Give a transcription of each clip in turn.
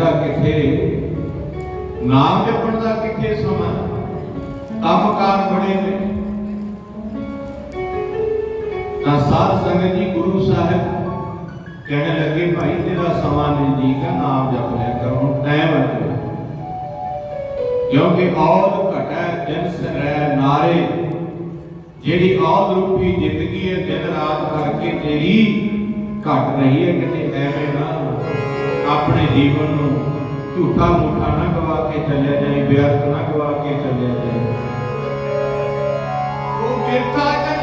ਜਗ੍ਹਾ ਕਿੱਥੇ? ਨਾਮ ਜਪਣ ਦਾ ਕਿੱਥੇ ਸਮਾਂ? ਕੰਮਕਾਰ ਬੜੇ ਨੇ। ਤਾਂ ਸਾਧ ਸੰਗਤ ਜੀ, ਗੁਰੂ ਸਾਹਿਬ ਕਹਿਣ ਲੱਗੇ, ਭਾਈ, ਤੇਰਾ ਸਮਾਂ ਨਜ਼ਦੀਕ ਹੈ ਨਾਮ ਜਪ ਲਿਆ ਕਰ। ਟਾਈਮ ਹੈ ਕਿਉਂਕਿ ਔਦ ਘਟੈ ਦਿਨ ਸਰੈ ਨਾਰੇ। ਜਿਹੜੀ ਔਦ ਰੂਪੀ ਜ਼ਿੰਦਗੀ ਹੈ, ਦਿਨ ਰਾਤ ਕਰਕੇ ਤੇਰੀ ਘਟ ਰਹੀ ਹੈ, ਕਿਤੇ ਐਵੇਂ ਨਾ ਆਪਣੇ ਜੀਵਨ ਨੂੰ ਝੂਠਾ ਮੂਠਾ ਨਾ ਗਵਾ ਕੇ ਚੱਲਿਆ ਜਾਏ ਵਿਅਰਥ ਨਾ ਗਵਾ ਕੇ ਚੱਲਿਆ ਜਾਏ। ਉਹ ਕਿਰਤਾ ਜਨਮ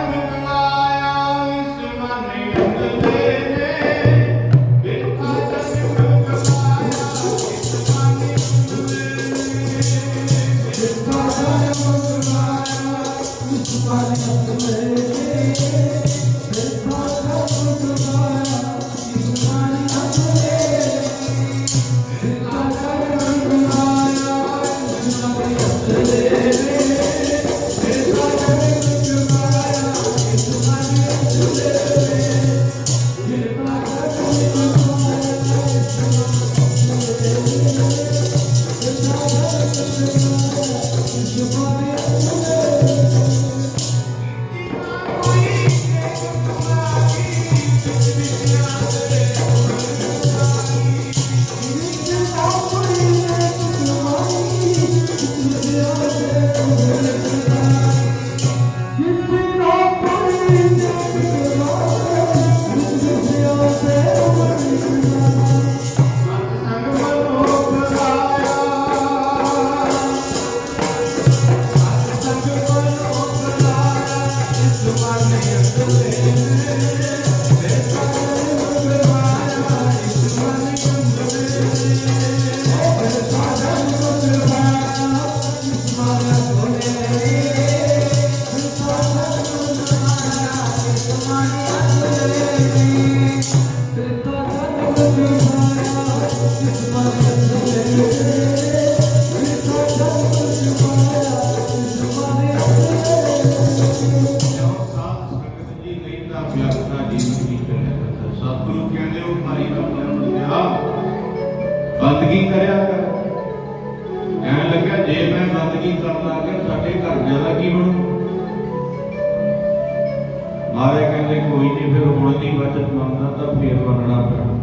ਮਾਰੇ ਕਹਿੰਦੇ ਕੋਈ ਨਹੀਂ ਫਿਰ ਹੁਣ ਦੀ ਬਚਤ ਮੰਗਦਾ ਤਾਂ ਫੇਰ ਮੰਗਣਾ ਪੈਣਾ।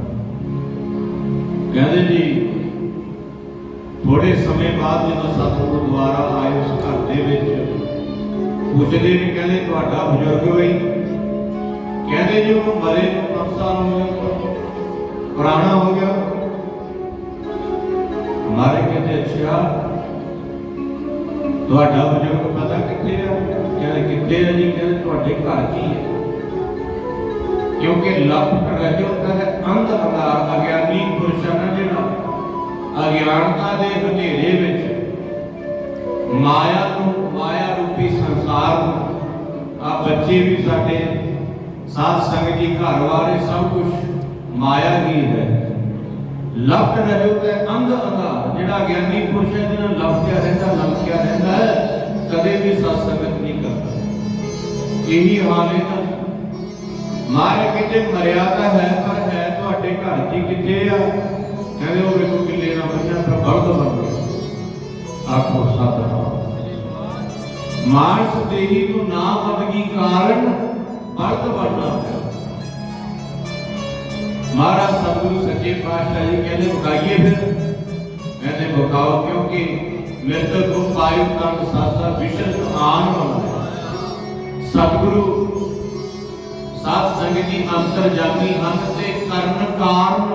ਕਹਿੰਦੇ ਜੀ ਥੋੜੇ ਸਮੇਂ ਬਾਅਦ ਜਦੋਂ ਸਤਿਗੁਰੂ ਦੁਆਰਾ ਆਏ ਉਸ ਘਰ ਦੇ ਵਿੱਚ, ਪੁੱਛਦੇ ਨੇ, ਕਹਿੰਦੇ ਤੁਹਾਡਾ ਬਜ਼ੁਰਗ ਹੋਈ ਕਹਿੰਦੇ ਜੀ, ਉਹ ਮਰੇ ਨੂੰ ਪੰਜ ਹੋ ਗਏ, ਪੁਰਾਣਾ ਹੋ ਗਿਆ। ਮਾਰੇ ਕਹਿੰਦੇ, ਅੱਛਾ, ਤੁਹਾਡਾ ਕਿਉਂਕਿ ਲਪਟ ਰਜੋ ਹੁੰਦਾ ਹੈ ਅੰਧ ਅਗਾਰ ਅਗਿਆਨੀ ਪੁਰਸ਼ਾਂ ਨਾਲ ਜਿਹੜਾ ਅਗਿਆਨਤਾ ਦੇ ਹਨੇਰੇ ਵਿੱਚ ਮਾਇਆ ਨੂੰ ਮਾਇਆ ਰੂਪੀ ਸੰਸਾਰ ਨੂੰ ਆ ਬੱਚੇ ਵੀ ਸਾਡੇ ਸਾਧ ਸੰਗਤ ਜੀ ਘਰ ਵਾਲੇ ਸਭ ਕੁਝ ਮਾਇਆ ਹੀ ਹੈ ਲਪਟ ਰਹੇ ਤੇ ਅੰਧ ਅੰਧਾਰ ਜਿਹੜਾ ਗਿਆਨੀ ਪੁਰਸ਼ ਹੈ ਜਿਹਨਾਂ ਲਪਟਿਆ ਰਹਿੰਦਾ ਲਮਕਿਆ ਰਹਿੰਦਾ ਹੈ ਕਦੇ ਵੀ ਸਤ ਸੰਗਤ ਨਹੀਂ ਕਰਦਾ ਇਹੀ ਹਾਲ ਹੈ ਨਾ ਮਾਰੇ ਕਿਤੇ ਮਰਿਆਦਾ ਹੈ, ਪਰ ਹੈ ਤੁਹਾਡੇ ਘਰ 'ਚ ਕਿੱਥੇ ਆ? ਕਹਿੰਦੇ ਉਹ ਵੇਖੋ ਕਿੱਲੇ ਨਾਲ ਬੰਨਿਆ ਪਰ ਬਲਦ ਬਣ ਗਿਆ। ਆਖੋ ਸਤਿਨਾਮ ਮਾਨਸ ਦੇਹੀ ਤੋਂ ਨਾ ਬਦਗੀ ਕਾਰਨ ਬਲਦ ਬਣਨਾ ਪਿਆ। ਮਹਾਰਾਜ ਸਤਿਗੁਰੂ ਸੱਚੇ ਪਾਤਸ਼ਾਹ ਜੀ ਕਹਿੰਦੇ ਬਕਾਈਏ ਫਿਰ। ਕਹਿੰਦੇ ਬਕਾਓ ਕਿਉਂਕਿ ਮਿਰਤਕ ਕੋ ਪਾਇਓ ਤਨ ਸਾਸਾ ਵਿਸ਼ਦ ਆਨ ਹੋਣਾ ਸਤਿਗੁਰੂ ਸਾਧ ਸੰਗਤ ਜੀ, ਅੰਤਰ ਜਾਮੀ ਹਨ ਤੇ ਕਰਨ ਕਾਰਨ,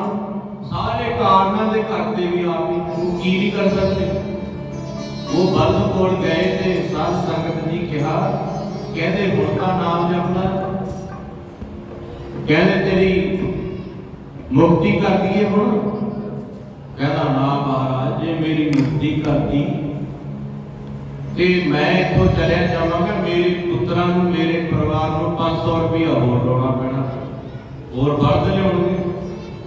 ਸਾਰੇ ਕਾਰਨਾਂ ਦੇ ਕਰਤੇ ਵੀ ਆਪ ਹੀ ਕੀ ਨਹੀਂ ਕਰ ਸਕਦੇ। ਉਹ ਬਲਦ ਕੋਲ ਗਏ ਤੇ ਸਾਧ ਸੰਗਤ ਨੇ ਕਿਹਾ, ਕਹਿੰਦੇ ਹੁਣ ਤਾਂ ਨਾਮ ਜਪਣਾ। ਕਹਿੰਦੇ ਤੇਰੀ ਮੁਕਤੀ ਕਰ ਦਈਏ ਹੁਣ। ਕਹਿੰਦਾ, ਨਾ ਮਹਾਰਾਜ, ਜੇ ਮੇਰੀ ਮੁਕਤੀ ਕਰਦੀ ਤੇ ਮੈਂ ਇਥੋਂ ਚਲਿਆ ਜਾਵਾਂਗਾ, ਮੇਰੀ 500 ਰੁਪਇਆ ਹੋਰ ਲਾਉਣਾ ਪੈਣਾ। ਹੋਰ ਬਲਦ ਲਿਆਉਣਗੇ।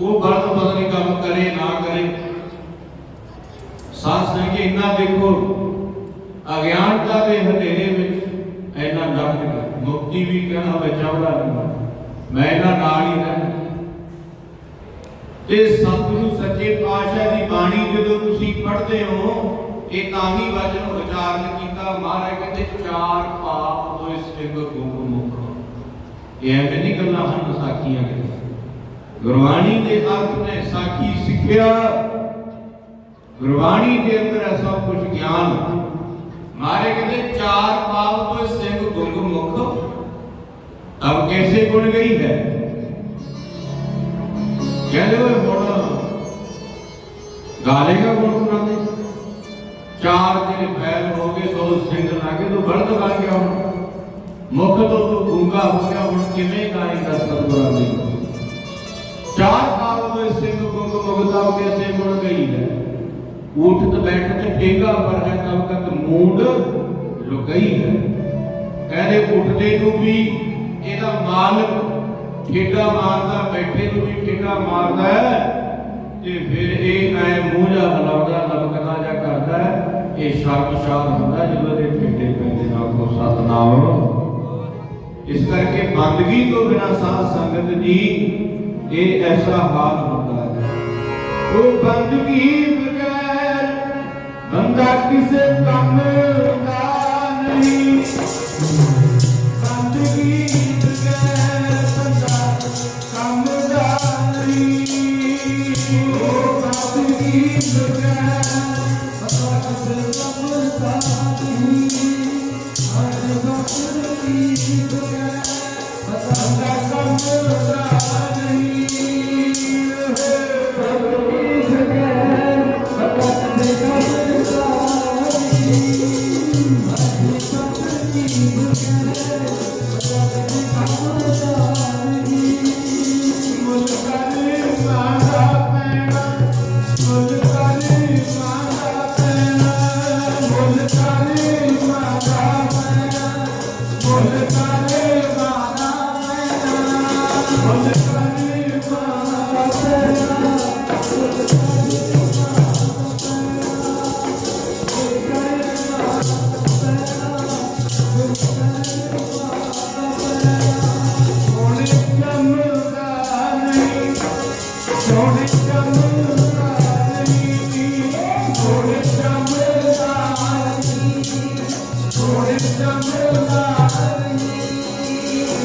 ਉਹ ਬਲਦ ਪਤਾ ਨਹੀਂ ਕੰਮ ਕਰੇ ਨਾ ਕਰੇ। ਸਾਧ ਸੰਗਤ ਜੀ, ਇੰਨਾ ਦੇਖੋ, ਅਗਿਆਨਤਾ ਦੇ ਹਨੇਰੇ ਵਿੱਚ ਇੰਨਾ ਲੰਘ ਮੁਕਤੀ ਵੀ ਕਹਿਣਾ ਹੋਵੇ ਨਹੀਂ ਮੈਂ ਇਹਨਾਂ ਨਾਲ ਹੀ ਰਹਿਣਾ। ਤੇ ਸਤਿਗੁਰੂ ਸੱਚੇ ਪਾਤਸ਼ਾਹ ਦੀ ਬਾਣੀ ਜਦੋਂ ਤੁਸੀਂ ਪੜ੍ਹਦੇ ਹੋ, ਇਹ ਤਾਂ ਹੀ ਵਚਨ ਉਚਾਰਨ ਕੀਤਾ। ਮਹਾਰਾਜ ਕਹਿੰਦੇ, ਚਾਰ ਪਾਪ ਹੋਏ ਸਿੰਘ ਗੁੰਗ ਮੁਖ ਇਹ ਐਵੇਂ ਨਹੀਂ ਗੱਲਾਂ ਹਨ ਸਾਖੀਆਂ ਦੇ ਗੁਰਬਾਣੀ ਦੇ ਅਰਥ ਨੇ ਸਾਖੀ ਸਿੱਖਿਆ। ਗੁਰਬਾਣੀ ਦੇ ਅੰਦਰ ਐਸਾ ਕੁਝ ਗਿਆਨ। ਮਾਰੇ ਕਹਿੰਦੇ, ਚਾਰ ਪਾਪ ਤੋਂ ਸਿੰਘ ਗੁੰਗ ਮੁਖ ਅਬ ਕੈਸੇ ਗੁਣ ਗਈ ਹੈ? ਕਹਿੰਦੇ ਹੋਏ ਹੁਣ ਗਾਲੇਗਾ ਗੁਣ ਗੁਣਾਉਂਦੇ ਚਾਰ ਜਿਹੜੇ ਬੈਲ ਹੋ ਗਏ, ਦੋ ਸਿੰਘ ਲਾਗੇ ਤੋਂ ਬਲਦ ਬਣ ਗਿਆ ਹੁਣ। ਮੁਖ ਤੋਂ ਤੂੰ ਗੂੰਗਾ ਹੋ ਗਿਆ ਹੁਣ। ਕਿਵੇਂ ਗਾਏਗਾ ਸਤਿਗੁਰਾਂ ਦੀ? ਚਾਰ ਪਾਪ ਤੋਂ ਸਿੰਘ ਗੁੰਗ ਮੁਗਦਾ ਕੈਸੇ ਗੁਣ ਗਈ ਹੈ। ਉਠਤ ਬੈਠਤ ਠੇਗਾ ਪਰ ਹੈ ਤਬ ਤੱਕ ਮੂਡ ਲੁਕਈ ਹੈ। ਕਹਿੰਦੇ ਉੱਠਦੇ ਨੂੰ ਵੀ ਇਹਦਾ ਮਾਲਕ ਠੇਗਾ ਮਾਰਦਾ, ਬੈਠੇ ਨੂੰ ਵੀ ਠੇਗਾ ਮਾਰਦਾ ਹੈ ਤੇ ਫਿਰ ਇਹ ਐ ਮੂੰਹ ਜਾ ਹਲਾਉਂਦਾ ਲਬਕਦਾ ਜਾ ਕਰਦਾ ਹੈ। ਇਹ ਸ਼ਰਮਸ਼ਾਰ ਹੁੰਦਾ ਜਦੋਂ ਇਹ ਠੇਡੇ ਪੈਂਦੇ ਨਾਲ ਕੋ ਸਤਨਾਮ। ਇਸ ਕਰਕੇ ਬੰਦਗੀ ਤੋਂ ਬਿਨਾ ਸਾਧ ਸੰਗਤ ਜੀ ਇਹ ਐਸਾ ਹਾਲ ਹੁੰਦਾ ਹੈ। ਉਹ ਬੰਦਗੀ ਬਗੈਰ ਬੰਦਾ ਕਿਸੇ ਕੰਮ ਨਹੀਂ।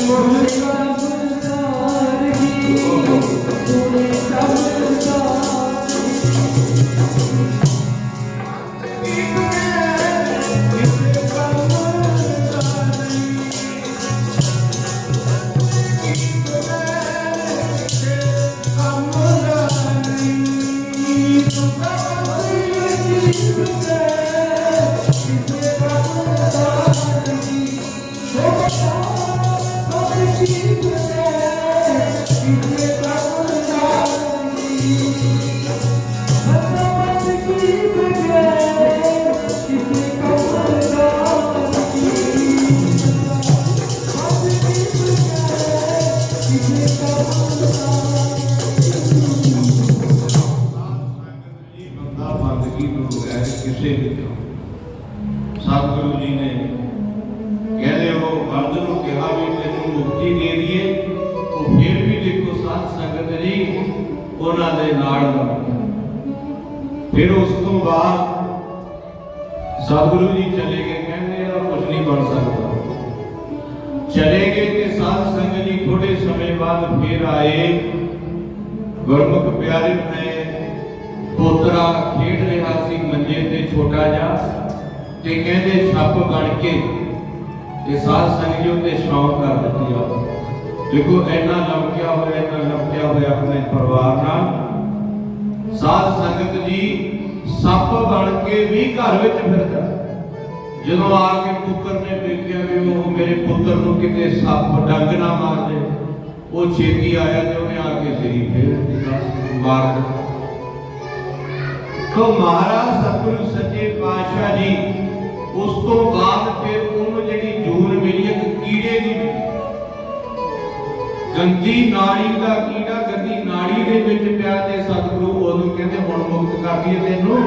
ਬੰਦਾ ਕੰਮ ਸਤਿਗੁਰੂ ਜੀ ਨੇ ਕਹਿੰਦੇ ਉਹ ਮਰਦ ਨੂੰ ਕਿਹਾ ਵੀ ਤੈਨੂੰ ਮੁਕਤੀ ਦੇ ਦਈਏ ਉਹ ਫਿਰ ਵੀ ਦੇਖੋ ਸਾਧ ਸੰਗਤ ਜੀ ਉਹਨਾਂ ਦੇ ਨਾਲ ਲੱਗ ਫਿਰ ਉਸ ਤੋਂ ਬਾਅਦ ਸਤਿਗੁਰੂ ਜੀ ਚਲੇ ਗਏ ਕਹਿੰਦੇ ਇਹਦਾ ਕੁਝ ਨਹੀਂ ਬਣ ਸਕਦਾ ਚਲੇ ਗਏ ਤੇ ਸਾਧ ਸੰਗਤ ਜੀ ਥੋੜੇ ਸਮੇਂ ਬਾਅਦ ਫਿਰ ਆਏ ਗੁਰਮੁਖ ਪਿਆਰੇ ਨੇ ਪੋਤਰਾ ਖੇਡ ਰਿਹਾ ਸੀ ਮੰਜੇ ਤੇ ਕਹਿੰਦੇ ਛੱਪ ਬਣ ਕੇ ਤੇ ਸਾਧ ਸੰਗਤ ਜੀ ਉੱਤੇ ਸ਼ੌਂਕ ਕਰ ਦਿੱਤੀ ਆ। ਦੇਖੋ, ਇੰਨਾ ਲਮਕਿਆ ਹੋਇਆ, ਇੰਨਾ ਲਮਕਿਆ ਹੋਇਆ ਆਪਣੇ ਪਰਿਵਾਰ ਨਾਲ। ਸਾਧ ਸੰਗਤ ਜੀ ਸੱਪ ਬਣ ਕੇ ਵੀ ਘਰ ਵਿੱਚ ਫਿਰਦਾ। ਜਦੋਂ ਆ ਕੇ ਪੁੱਤਰ ਨੇ ਦੇਖਿਆ ਵੀ ਉਹ ਮੇਰੇ ਪੁੱਤਰ ਨੂੰ ਕਿਤੇ ਸੱਪ ਡੰਗ ਨਾ ਮਾਰ ਦੇ, ਉਹ ਛੇਤੀ ਆਇਆ ਤੇ ਉਹਨੇ ਆ ਕੇ ਸਰੀ ਫੇਰ ਮਾਰ ਦਿੱਤਾ। ਤੋ ਮਹਾਰਾਜ ਸਤਿਗੁਰੂ ਸੱਚੇ ਪਾਤਸ਼ਾਹ ਜੀ ਉਸ ਤੋਂ ਬਾਅਦ ਫਿਰ ਉਹਨੂੰ ਜਿਹੜੀ ਜੂਨ ਮਿਲੀ ਇੱਕ ਕੀੜੇ ਦੀ ਗੰਦੀ ਨਾੜੀ ਦਾ ਕੀੜਾ ਗੰਦੀ ਨਾੜੀ ਦੇ ਵਿੱਚ ਪਿਆ ਤੇ ਸਤਿਗੁਰੂ ਉਹਨੂੰ ਕਹਿੰਦੇ, ਹੁਣ ਮੁਕਤ ਕਰ ਦਈਏ ਤੈਨੂੰ।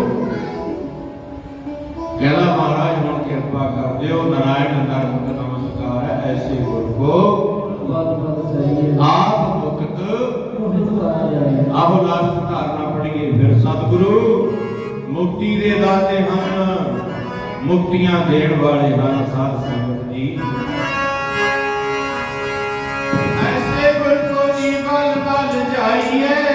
ਕਹਿੰਦਾ, ਮਹਾਰਾਜ, ਹੁਣ ਕਿਰਪਾ ਕਰ ਦਿਓ। ਨਾਰਾਇਣ ਧਰਮ ਦਾ ਨਮਸਕਾਰ ਹੈ। ਐਸੇ ਗੁਰ ਕੋ ਆਪ ਮੁਕਤ ਆਹੋ ਲਾਸਟ ਧਾਰਨਾ ਪੜੀਏ ਫਿਰ ਸਤਿਗੁਰੂ ਮੁਕਤ ਮੁਕਤੀਆਂ ਦੇਣ ਵਾਲੇ ਹਨ ਸਾਧ ਸੰਗਤ ਜੀ ਐਸੇ ਗੁਰ ਕੋ ਜੀ ਬਲ ਜਾਈਏ।